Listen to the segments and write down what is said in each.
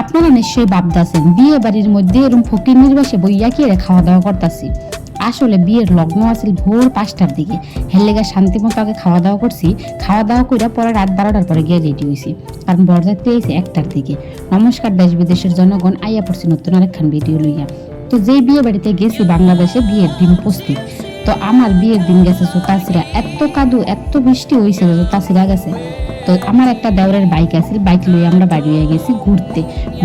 আপনারা নিশ্চয়ই ভাবতেছেন, বিয়ে বাড়ির মধ্যে এরকম ফকির নির্বাসে বইয়া কি খাওয়া দাওয়া করতেছি? আসলে বিয়ের লগ্ন আছিল ভোর পাঁচটার দিকে। হেলেগা শান্তি মতো আগে খাওয়া দাওয়া করছি, খাওয়া দাওয়া করে পরে রাত বারোটার পরে গিয়ে রেডি হয়েছি কারণ বরযাত্রী আইছে একটার দিকে। নমস্কার দেশ বিদেশের জনগণ, আইয়া পড়ছি নতুন আরেকখান ভিডিও লইয়া। তো যেই বিয়ে বাড়িতে গেছি, বাংলাদেশে বিয়ের দিন উপস্থিত। তো আমার বিয়ের দিন গেছে তাসিরা এত কাদু, এত বৃষ্টি হয়েছিল তাসিরা গেছে। তো আমার একটা দেওরের বাইক আছে, বাইক লইয়ে আমরা বাড়ি হয়ে গেছি ঘুরতে।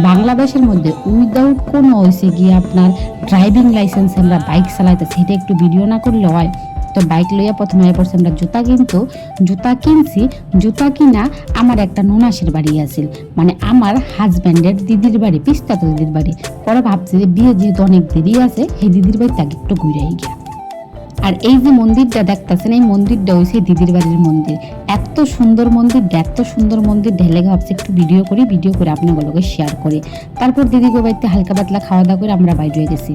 বাংলাদেশের মধ্যে উইদাউট কোনো হয়েছে গিয়ে আপনার ড্রাইভিং লাইসেন্স আমরা বাইক চালাইতে সেটা একটু ভিডিও না করলে হয়। তো বাইক লইয়া প্রথমে আয় আমরা জুতা কিনতো। জুতা কিনছি, জুতা কিনা আমার একটা ননাসের বাড়ি আছিল। মানে আমার হাজব্যান্ডের দিদির বাড়ি পিস্তাতো দিদির বাড়ি। পরে ভাবছি যে বিয়ে যেহেতু অনেক দেরি আছে, সেই দিদির বাড়িতে আগে একটু ঘুরে গিয়া। আর এই যে মন্দিরটা দেখতেছেন, এই মন্দিরটা হয়েছে দিদির বাড়ির মন্দির। এত সুন্দর মন্দির, এত সুন্দর মন্দির, ঢেলে ভাবছি একটু ভিডিও করি ভিডিও করে আপনাগুলোকে শেয়ার করি। তারপর দিদিকে বাড়িতে হালকা পাতলা খাওয়া দাওয়া করে আমরা বাইরে গেছি।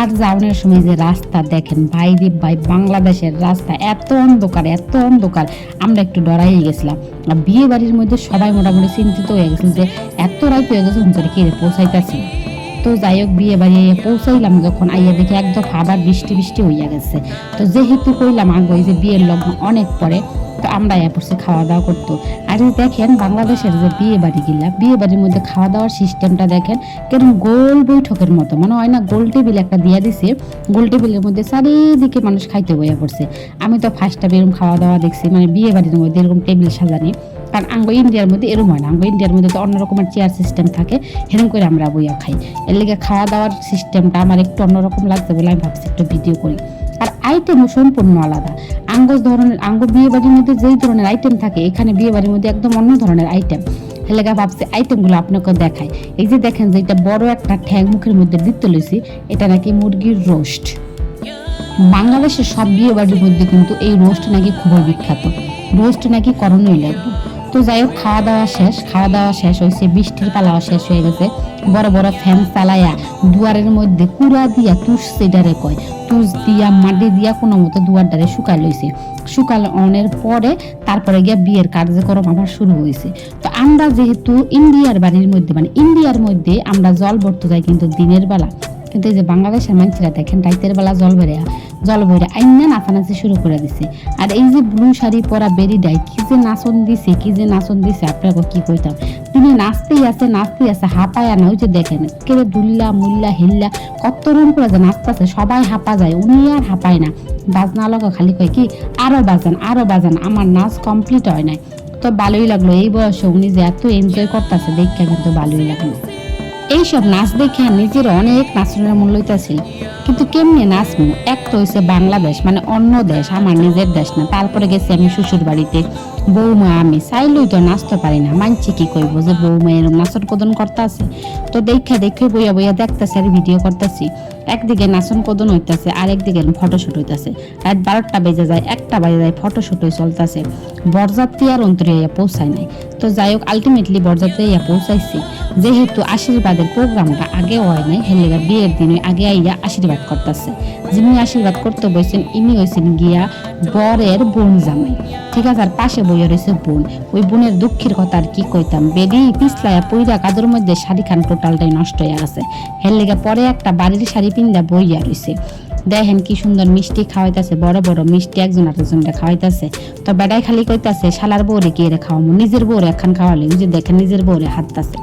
আর যাওয়ানোর সময় যে রাস্তা দেখেন বাইরে ভাই, বাংলাদেশের রাস্তা এত অন্ধকার এত অন্ধকার। আমরা একটু ডরাই গেছিলাম। আর বিয়ে বাড়ির মধ্যে সবাই মোটামুটি চিন্তিত হয়ে গেছিল যে, এত রাত হয়ে গেছে হুঁচরে কে পৌঁছাইতেছি? তো যাই হোক বিয়ে বাড়ি পৌঁছাইলাম যখন, আইয়া দেখি একদম আবার বৃষ্টি বৃষ্টি হইয়া গেছে। তো যেহেতু কইলাম আগে যে বিয়ের লগ্ন অনেক পরে আমরা আইয়া পড়ছি খাওয়া দাওয়া করতো। আর দেখেন বাংলাদেশের যে বিয়ে বাড়ি গিলা বিয়ে বাড়ির মধ্যে খাওয়া দাওয়ার সিস্টেমটা দেখেন কেরম গোল বৈঠকের মতো। মানে হয় না গোল টেবিল একটা দিয়া দিছে, গোল টেবিলের মধ্যে চারিদিকে মানুষ খাইতে বইয়া পড়ছে। আমি তো ফার্স্ট টাইম এরকম খাওয়া দাওয়া দেখছি মানে বিয়ে বাড়ির মধ্যে এরকম টেবিল সাজানি। কারণ আঙ্গ ইন্ডিয়ার মধ্যে এরকম হয় না, আঙ্গ ইন্ডিয়ার মধ্যে তো অন্য রকমের চেয়ার সিস্টেম থাকে এরকম করে আমরা বইয়া খাই। এর লেগে খাওয়া দাওয়ার সিস্টেমটা আমার একটু অন্যরকম লাগছে বলে আমি ভাবছি একটু ভিডিও করি। আর আইটেমও সম্পূর্ণ আলাদা। আঙ্গ ধরনের আঙ্গ বিয়ে বাড়ির মধ্যে যেই ধরনের আইটেম থাকে, এখানে বিয়ে বাড়ির মধ্যে একদম অন্য ধরনের আইটেম হেলেগা ভাবছি আইটেমগুলো আপনাকে দেখায় এই যে দেখেন যে এটা বড় একটা ঠ্যাং মুখের মধ্যে দিতে লইছি, এটা নাকি মুরগির রোস্ট। বাংলাদেশের সব বিয়ে বাড়ির মধ্যে কিন্তু এই রোস্ট নাকি খুবই বিখ্যাত। রোস্ট নাকি করণই লাগবে তো যাই হোক খাওয়া দাওয়া শেষ। খাওয়া দাওয়া শেষ হয়েছে বৃষ্টির পালাও শেষ হয়ে গেছে। বড় বড় ফ্যান চালাইয়া দুয়ারের মধ্যে কুড়া দিয়া তুষ সেডারে কয়, তুষ দিয়া মাটি দিয়া কোনো মতো দুয়ারটারে শুকাই লইছে। শুকাল অনের পরে তারপরে গিয়া বিয়ের কার্যক্রম আমার শুরু হয়েছে তো আমরা যেহেতু ইন্ডিয়ার বাড়ির মধ্যে মানে ইন্ডিয়ার মধ্যে আমরা জল ভরতে যাই কিন্তু দিনের বেলা কিন্তু এই যে বাংলাদেশের মানুষরা দেখেন, রাইতের বেলা জল বেড়ে জল বেড়ে আইনা নাচানাচি শুরু করে দিছে। আর এই যে ব্লু শাড়ি পরা বেরি দেয়, কি যে নাচন দিছে, কি যে নাচন দিছে, আপনাকে কি কইতাম? তিনি নাচতেই আছে নাচতেই আছে, হাঁপায়া না ওই যে দেখেন কেড়ে দুল্লা, মুল্লা, হিল্লা, কত রকম করে যে নাচতেছে, সবাই হাঁপা যায়, উনি আর হাঁপায় না। বাজনা লগা খালি কয় কি, আরও বাজান আরও বাজান, আমার নাচ কমপ্লিট হয় নাই। তো ভালোই লাগল, এই বয়সে উনি যে এত এনজয় করতেছে, দেখে কিন্তু ভালোই লাগল। এইসব নাচ দেখে নিজের অনেক নাচনের মূল্য ছিল কিন্তু কেমনে নাচমু এক তো হয়েছে বাংলাদেশ মানে অন্য দেশ, আমার নিজের দেশ না। তারপরে গেছি আমি শ্বশুর বাড়িতে বৌমা, আমি চাইলেই তো নাচতে পারি না। মানছি কি কইব যে বৌমা এরকম নাচন কদন করতে আছে। তো দেখে দেখে বইয়া বইয়া দেখতেছি আর ভিডিও করতেছি। একদিকে নাচন কদন হইতাছে, আর একদিকে ফটোশুট হইতাছে। রাত বারোটা বেজে যায়, একটা বাজে যায় ফটোশুট হয়ে চলতেছে। বরযাত্রী আর অন্তরে ইয়া পৌঁছায় নাই। তো যাই হোক আলটিমেটলি বরযাত্রী ইয়া পৌঁছাইছি। যেহেতু আশীর্বাদের প্রোগ্রামটা আগে হয় নাই হেলেগা বিয়ের দিনে আগে আইয়া আশীর্বাদ করতেছে। যিনি আশীর্বাদ করতে বসছেন ইনি হয়েছেন গিয়া বরের বোন জামাই। ঠিক আছে, আর পাশে রয়েছে বোন। ওই বোনের দুঃখের কথা আর কি কইতাম। পইরা কাদের মধ্যে শাড়ি খান টোটালটাই নষ্ট গেছে। লেগে পরে একটা বাড়ির শাড়ি পিন্দা বইয়া রয়েছে দেখেন কি সুন্দর মিষ্টি খাওয়াইতেছে, বড় বড় মিষ্টি একজন আরেকজনটা খাওয়াইতেছে। তো বেড়াই খালি কইতাছে, শালার বউরে কি রে খাওয়ামো? নিজের বউরে একখান খাওয়ালে যে দেখেন নিজের বউরে হাততাছে।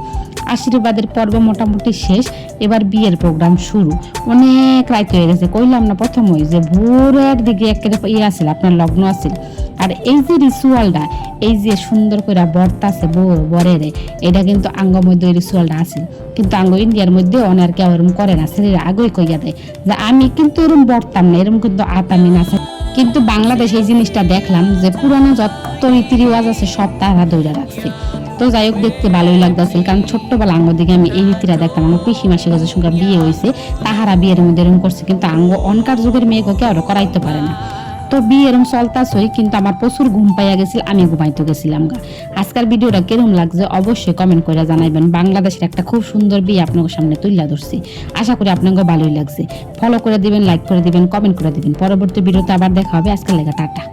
আশীর্বাদের পর্ব মোটামুটি শেষ, এবার বিয়ের প্রোগ্রাম শুরু। অনেক রাত হয়ে গেছে, কইলাম না প্রথম ওই যে ভোরের দিকে একেবারে ইয়ে আছিল, আপনার লগ্ন আছিল। আর এই যে রিচুয়ালটা এই যে সুন্দর করে বর্তা আছে বউ বরেরে, এটা কিন্তু আঙ্গ মধ্যে ওই রিচুয়ালটা আছে কিন্তু আঙ্গ ইন্ডিয়ার মধ্যে অনেক কেউ এরকম করে না ছেলেরা আগেই কইয়া দেয় যে আমি কিন্তু এরকম বর্তাম না এরকম কিন্তু আতামি না কিন্তু বাংলাদেশ এই জিনিসটা দেখলাম যে পুরানো যত রীতি রিওয়াজ আছে, সব তারা ধরে রাখছে। তো যাই হোক, দেখতে ভালোই লাগতেছে। কারণ ছোট্টবেলা আঙ্গ দিকে আমি এই রীতিরা দেখতাম, আমার পিসি মাসি কাছে সঙ্গে বিয়ে হয়েছে, তাহারা বিয়ের মধ্যে এরকম করছে, কিন্তু আঙ্গ অনকার যুগের মেয়েকে কেউ করাইতে পারে না। তো বিয়ে এরম চলতাছই কিন্তু আমার প্রচুর ঘুম পাইয়া গেছিল, আমি ঘুমাইতে গেছিলাম গা। আজকের ভিডিওটা কেরম লাগছে অবশ্যই কমেন্ট করে জানাইবেন। বাংলাদেশের একটা খুব সুন্দর বিয়ে আপনাদের সামনে তুলে ধরছি। আশা করি আপনাকে ভালোই লাগছে। ফলো করে দিবেন লাইক করে দিবেন কমেন্ট করে দিবেন। পরবর্তী ভিডিওতে আবার দেখা হবে। আজকের লেখা টাটা।